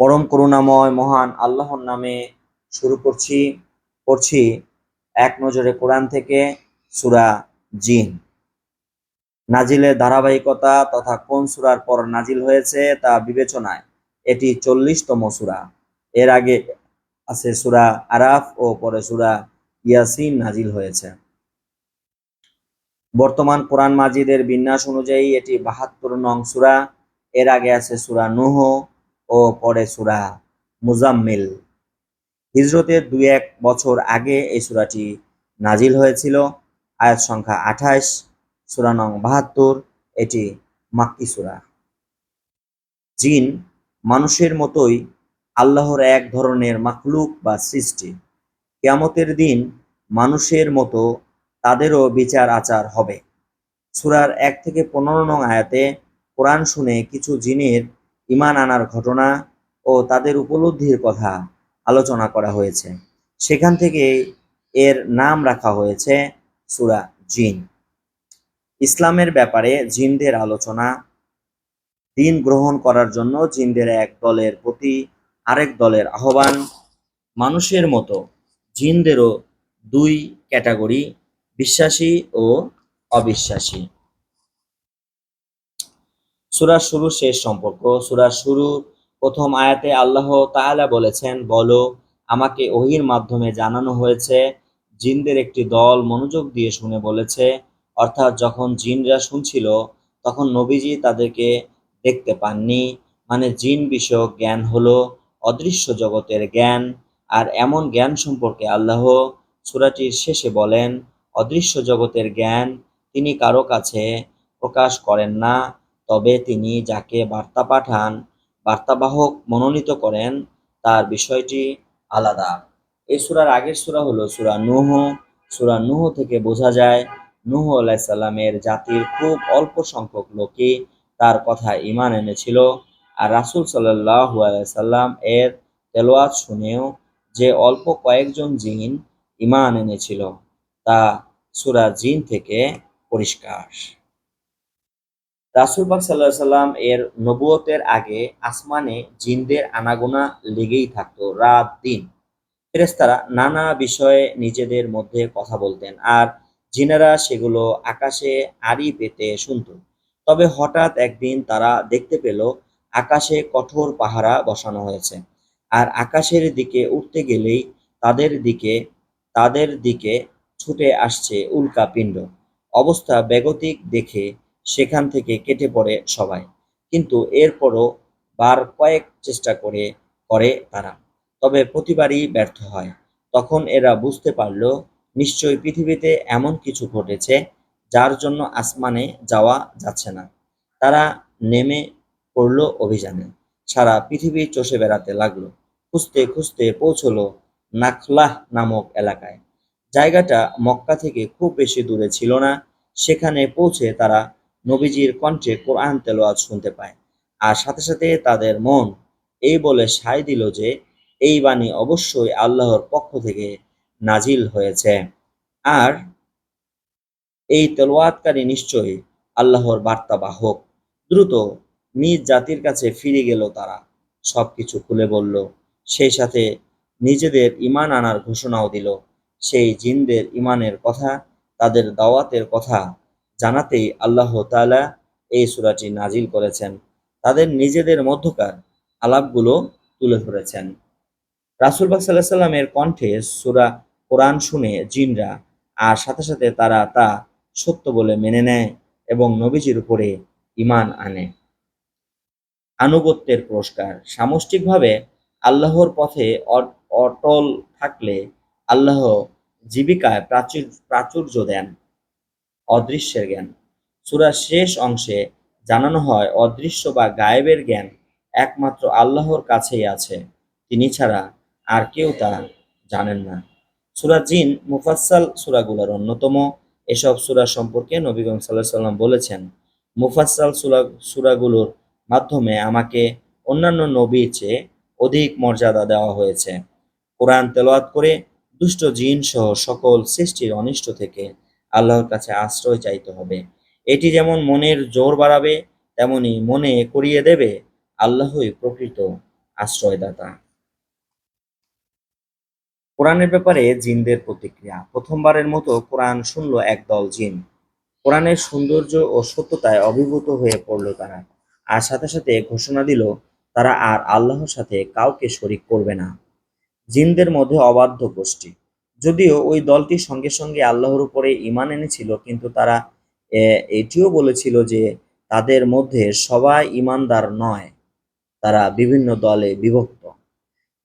পরম করুণাময় মহান আল্লাহর নামে শুরু করছি, পড়ছি এক নজরে কোরআন থেকে সূরা জিন। নাজিলের ধারাবাহিকতা তথা কোন সূরার পর নাজিল হয়েছে তা বিবেচনায় এটি চল্লিশতম সূরা। এর আগে আছে সূরা আরাফ ও পরে সূরা ইয়াসিন নাজিল হয়েছে। বর্তমান কোরআন মাজিদের বিন্যাস অনুযায়ী এটি বাহাত্তর নং সূরা। এর আগে আছে সূরা নূহ ও পরে সূরা মুজাম্মিল। হিজরতের দুই এক বছর আগে এই সূরাটি নাজিল হয়েছিল। আয়াত সংখ্যা আঠাশ, সূরা নং বাহাত্তর, এটি মাক্কি সূরা। জিন মানুষের মতোই আল্লাহর এক ধরনের মাকলুক বা সৃষ্টি। কিয়ামতের দিন মানুষের মতো তাদেরও বিচার আচার হবে। সূরার এক থেকে পনেরো নং আয়াতে কোরআন শুনে কিছু জিনের ঈমান আনার ঘটনা ও তাদের উপলব্ধির কথা আলোচনা করা হয়েছে। সেখান থেকে এর নাম রাখা হয়েছে সুরা জিন। ইসলামের ব্যাপারে জিনদের আলোচনা, দিন গ্রহণ করার জন্য জিনদের এক দলের প্রতি আরেক দলের আহ্বান, মানুষের মতো জিনদেরও দুই ক্যাটাগরি, বিশ্বাসী ও অবিশ্বাসী। সূরার শুরু শেষ সম্পর্ক। সূরার শুরু প্রথম আয়াতে আল্লাহ তাআলা বলেছেন, বলো, আমাকে ওহির মাধ্যমে জানানো হয়েছে, জিনদের একটি দল মনোযোগ দিয়ে শুনে বলেছে। অর্থাৎ যখন জিনরা শুনছিল, তখন নবীজি তাদেরকে দেখতে পাননি। মানে জিন বিষয়ক জ্ঞান হলো অদৃশ্য জগতের জ্ঞান। আর এমন জ্ঞান সম্পর্কে আল্লাহ সূরাটির শেষে বলেন, অদৃশ্য জগতের জ্ঞান তিনি কারও কাছে প্রকাশ করেন না। তবে তিনি যাকে বার্তা পাঠান, বার্তাবাহক মনোনীত করেন, তার বিষয়টি আলাদা। এই সূরার আগের সূরা হলো সুরা নূহ। সুরা নূহ থেকে বোঝা যায়, নুহ আলাইসাল্লামের জাতির খুব অল্প সংখ্যক লোকই তার কথা ইমান এনেছিল আর রাসূল সাল্লাল্লাহু আলাইহি সাল্লাম এর তেলাওয়াত শুনেও যে অল্প কয়েকজন জিন ইমান এনেছিল, তা সুরা জিন থেকে পরিষ্কার। রাসূল পাক সাল্লাল্লাহু সাল্লাম এর নবুয়তের আগে আসমানে জিনদের আনাগোনা লেগেই থাকতো রাত, দিন। ফেরেস্তারা নানা বিষয়ে নিজেদের মধ্যে কথা বলতেন আর জিনেরা সেগুলো আকাশে আড়ি পেতে শুনত। তবে হঠাৎ একদিন তারা দেখতে পেল, আকাশে কঠোর পাহারা বসানো হয়েছে আর আকাশের দিকে উঠতে গেলেই তাদের দিকে তাদের দিকে ছুটে আসছে উল্কা পিণ্ড। অবস্থা বেগতিক দেখে সেখান থেকে কেটে পড়ে সবাই। কিন্তু এরপরও বার কয়েক চেষ্টা করে করে তারা। তবে প্রতিবারই ব্যর্থ হয়। তখন এরা বুঝতে পারল, নিশ্চয়ই পৃথিবীতে এমন কিছু ঘটেছে, যার জন্য আসমানে যাওয়া যাচ্ছে না। তারা নেমে পড়ল অভিযানে। সারা পৃথিবী চষে বেড়াতে লাগল। খুঁজতে খুঁজতে পৌঁছলো নাখলাহ নামক এলাকায়। জায়গাটা মক্কা থেকে খুব বেশি দূরে ছিল না। সেখানে পৌঁছে তারা নবীজির কণ্ঠে কোরআন তেলাওয়াত শুনতে পায়। আর সাথে সাথে তাদের মন এই বলে সায় দিল যে, এই বাণী অবশ্যই আল্লাহর পক্ষ থেকে নাজিল হয়েছে। আর এই তেলাওয়াতকারী নিশ্চয়ই আল্লাহর বার্তাবাহক দ্রুত নিজ জাতির কাছে ফিরে গেল তারা। সবকিছু খুলে বলল। সেই সাথে নিজেদের ঈমান আনার ঘোষণাও দিল। সেই জিনদের ঈমানের কথা, তাদের দাওয়াতের কথা জানাতেই আল্লাহ তাআলা এই সুরাটি নাজিল করেছেন। তাদের নিজেদের মধ্যকার আলাপগুলো তুলে ধরেছেন। রাসূল পাক সাল্লাল্লাহু সাল্লামের কণ্ঠে সুরা কোরআন শুনে জিনরা আর সাথে সাথে তারা তা সত্য বলে মেনে নেয় এবং নবীজির উপরে ঈমান আনে। আনুগত্যের পুরস্কার। সামষ্টিকভাবে আল্লাহর পথে অটল থাকলে আল্লাহ জীবিকায় প্রাচুর, প্রাচুর্য দেন। অদৃশ্যের জ্ঞান। সুরার শেষ অংশে জানানো হয়, অদৃশ্য বা গায়েবের জ্ঞান একমাত্র আল্লাহর কাছেই আছে। তিনি ছাড়া আর কেউ তা জানেন না। সুরা জিন মুফাসসাল সূরাগুলোর অন্যতম। এসব সূরা সম্পর্কে নবীগঞ্জ সাল্লাহ সাল্লাম বলেছেন, মুফাসসাল সুরা, সূরাগুলোর মাধ্যমে আমাকে অন্যান্য নবীর চেয়ে অধিক মর্যাদা দেওয়া হয়েছে। কোরআন তেলাওয়াত করে দুষ্ট জিন সহ সকল সৃষ্টির অনিষ্ট থেকে আল্লাহর কাছে আশ্রয় চাইতে হবে। এটি যেমন মনের জোর বাড়াবে, তেমনি মনে করিয়ে দেবে আল্লাহই প্রকৃত আশ্রয়দাতা। কোরআনের ব্যাপারে জিনদের প্রতিক্রিয়া। প্রথমবারের মতো কোরআন শুনল একদল জিন। কোরআনের সৌন্দর্য ও সত্যতায় অভিভূত হয়ে পড়ল তারা। আর সাথে সাথে ঘোষণা দিল, তারা আর আল্লাহর সাথে কাউকে শরিক করবে না। জিনদের মধ্যে অবাধ্য গোষ্ঠী। যদিও ওই দলটি সঙ্গে সঙ্গে আল্লাহর উপরে ইমান এনেছিল, কিন্তু তারা এটিও বলেছিল যে তাদের মধ্যে সবাই ইমানদার নয়। তারা বিভিন্ন দলে বিভক্ত।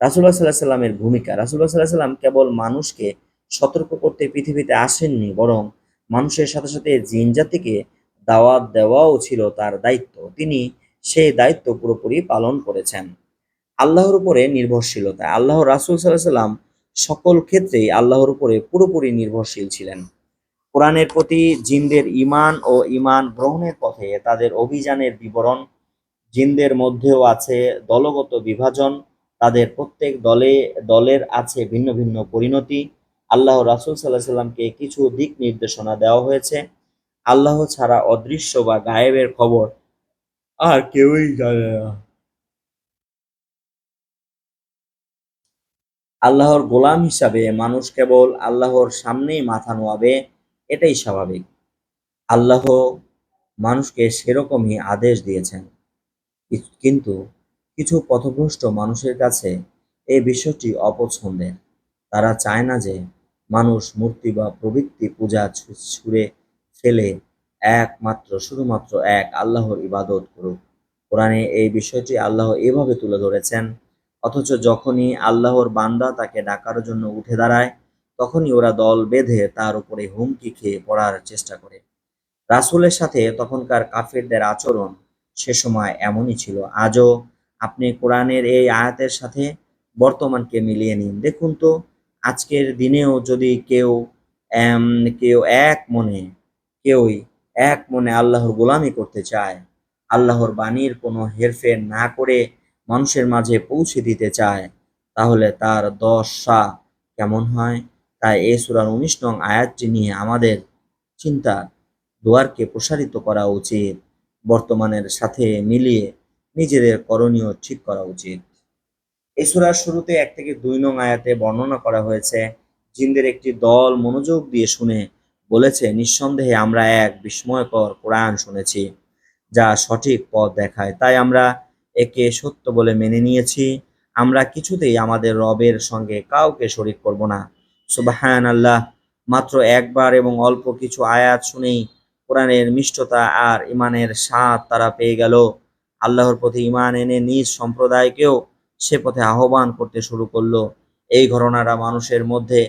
রাসুল্লাহ সাল্লাহ সাল্লামের ভূমিকা। রাসুল্লাহ সাল্লাহ সাল্লাম কেবল মানুষকে সতর্ক করতে পৃথিবীতে আসেননি, বরং মানুষের সাথে সাথে জিন জাতিকে দাওয়াত দেওয়াও ছিল তার দায়িত্ব। তিনি সেই দায়িত্ব পুরোপুরি পালন করেছেন। আল্লাহর উপরে নির্ভরশীলতা। আল্লাহ রাসুল সাল্লাহ সাল্লাম সকল ক্ষেত্রেই আল্লাহর উপরে পুরোপুরি নির্ভরশীল ছিলেন। কোরআনের প্রতি জিনদের ইমান ও ইমান গ্রহণের পথে তাদের অভিযানের বিবরণ, জিনদের মধ্যেও আছে দলগত বিভাজন, তাদের প্রত্যেক দলে, দলের আছে ভিন্ন ভিন্ন পরিণতি। আল্লাহ রাসুল সাল্লাহ সাল্লামকে কিছু দিক নির্দেশনা দেওয়া হয়েছে। আল্লাহ ছাড়া অদৃশ্য বা গায়েবের খবর আর কেউই জানে না। আল্লাহর গোলাম হিসাবে মানুষ কেবল আল্লাহর সামনেই মাথা নোয়াবে, এটাই স্বাভাবিক। আল্লাহ মানুষকে সেরকমই আদেশ দিয়েছেন। কিন্তু কিছু পথভ্রষ্ট মানুষের কাছে এই বিষয়টি অপছন্দের। তারা চায় না যে মানুষ মূর্তি বা প্রবৃত্তি পূজা ছুঁড়ে ফেলে, একমাত্র, শুধুমাত্র এক আল্লাহর ইবাদত করুক। কোরআনে এই বিষয়টি আল্লাহ এভাবে তুলে ধরেছেন অথচ যখনই আল্লাহর বান্দা তাকে ডাকার জন্য উঠে দাঁড়ায়, তখনই ওরা দল বেঁধে তার উপরে হুমকি খেয়ে পড়ার চেষ্টা করে। রাসূলের সাথে তখনকার কাফিরদের আচরণ সে সময় এমনই ছিল। আজও আপনি কোরআনের এই আয়াতের সাথে বর্তমানকে মিলিয়ে নিন। দেখুন তো, আজকের দিনেও যদি কেউ কেউ এক মনে, কেউই এক মনে আল্লাহর গোলামি করতে চায়, আল্লাহর বাণীর কোনো হেরফের না করে মানুষের মাঝে পৌঁছে দিতে চায়, তাহলে তার দশা কেমন হয়? তাই এই সূরার উনিশ নং আয়াতটি নিয়ে আমাদের চিন্তা দুয়ারকে প্রসারিত করা উচিত, বর্তমানের সাথে মিলিয়ে নিজেদের করণীয় ঠিক করা উচিত। এই সূরার শুরুতে এক থেকে দুই নং আয়াতে বর্ণনা করা হয়েছে, জিনদের একটি দল মনোযোগ দিয়ে শুনে বলেছে, নিঃসন্দেহে আমরা এক বিস্ময়কর কোরআন শুনেছি, যা সঠিক পথ দেখায়। তাই আমরা একে সত্য বলে মেনে নিয়েছি। আমরা কিছুতেই আমাদের রবের সঙ্গে কাউকে শরিক করব না। সুবাহান আল্লাহ মাত্র একবার এবং অল্প কিছু আয়াত শুনেই কোরআনের মিষ্টতা আর ইমানের স্বাদ তারা পেয়ে গেল। আল্লাহর প্রতি ইমান এনে নিজ সম্প্রদায়কেও সে পথে আহ্বান করতে শুরু করল। এই ঘটনাটা মানুষের মধ্যে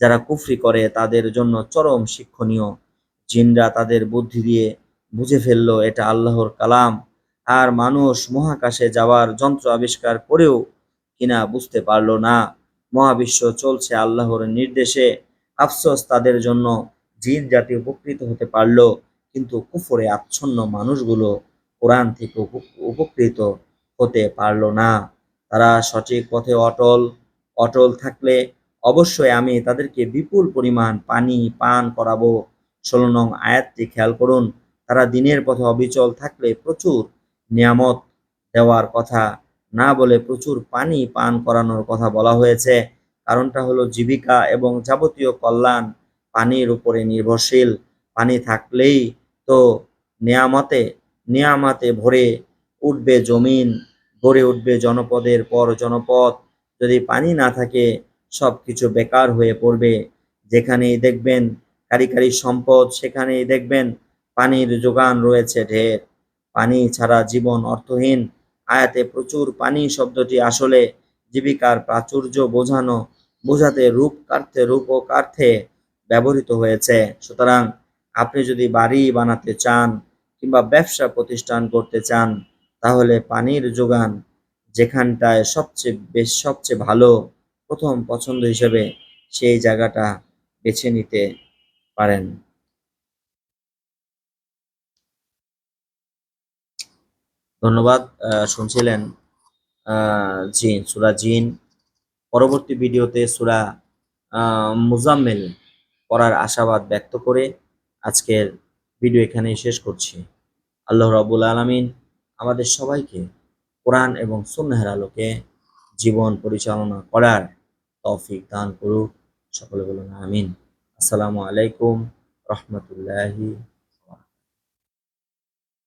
যারা কুফরি করে তাদের জন্য চরম শিক্ষণীয়। জিনরা তাদের বুদ্ধি দিয়ে বুঝে ফেলল এটা আল্লাহর কালাম। আর মানুষ মহাকাশে যাওয়ার যন্ত্র আবিষ্কার করেও কিনা বুঝতে পারল না। মহাবিশ্ব চলছে আল্লাহর নির্দেশে। আফসোস তাদের জন্য, জিন জাতি উপকৃত হতে পারল, কিন্তু কুফরে আচ্ছন্ন মানুষগুলো কোরআন থেকে উপ- উপকৃত হতে পারল না। তারা সঠিক পথে অটল অটল থাকলে অবশ্যই আমি তাদেরকে বিপুল পরিমাণ পানি পান করাবো। ষোলো নং আয়াতটি খেয়াল করুন, তারা দিনের পথে অবিচল থাকলে প্রচুর নিয়ামত দেওয়ার কথা না বলে প্রচুর পানি পান করানোর কথা বলা হয়েছে। কারণটা হলো জীবিকা এবং যাবতীয় কল্যাণ পানির উপরে নির্ভরশীল। পানি থাকলেই তো নিয়ামতে, নিয়ামাতে ভরে উঠবে জমিন গড়ে উঠবে জনপদের পর জনপদ। যদি পানি না থাকে সব কিছু বেকার হয়ে পড়বে। যেখানেই দেখবেন কারিকারি সম্পদ, সেখানেই দেখবেন পানির যোগান রয়েছে ঢের। পানি ছাড়া জীবন অর্থহীন। আয়াতে প্রচুর পানি শব্দটি আসলে জীবিকার প্রাচুর্য বোঝানো, বোঝাতে রূপ কার্থে, রূপ ও কার্থে ব্যবহৃত হয়েছে। সুতরাং আপনি যদি বাড়ি বানাতে চান কিংবা ব্যবসা প্রতিষ্ঠান করতে চান, তাহলে পানির যোগান যেখানটায় সবচেয়ে বেশ, সবচেয়ে ভালো, প্রথম পছন্দ হিসেবে সেই জায়গাটা বেছে নিতে পারেন। ধন্যবাদ শুনছিলেন জিন, সুরা জিন। পরবর্তী ভিডিওতে সুরা মুজাম্মেল পড়ার আশাবাদ ব্যক্ত করে আজকের ভিডিও এখানেই শেষ করছি। আল্লাহ রাবুল আলামিন আমাদের সবাইকে কোরআন এবং সুন্নাহের আলোকে জীবন পরিচালনা করার তৌফিক দান করুক। সকলে বলুন আমিন। আসসালামু আলাইকুম রহমতুল্লাহি